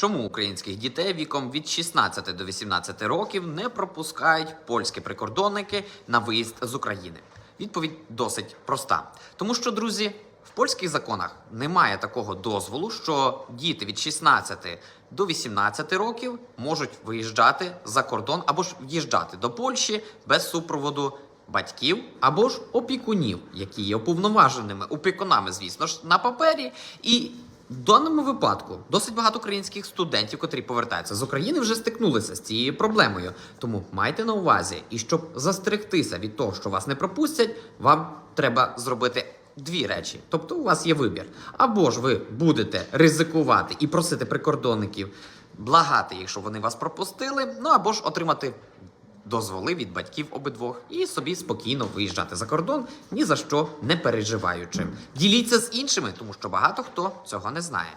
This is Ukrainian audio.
Чому українських дітей віком від 16 до 18 років не пропускають польські прикордонники на виїзд з України? Відповідь досить проста. Тому що, друзі, в польських законах немає такого дозволу, що діти від 16 до 18 років можуть виїжджати за кордон або ж в'їжджати до Польщі без супроводу батьків або ж опікунів, які є уповноваженими опікунами, звісно ж, на папері. І в даному випадку досить багато українських студентів, котрі повертаються з України, вже стикнулися з цією проблемою. Тому майте на увазі, і щоб застерегтися від того, що вас не пропустять, вам треба зробити. Дві речі, тобто у вас є вибір. Або ж ви будете ризикувати і просити прикордонників благати їх, щоб вони вас пропустили, ну або ж отримати дозволи від батьків обидвох і собі спокійно виїжджати за кордон, ні за що не переживаючи. Діліться з іншими, тому що багато хто цього не знає.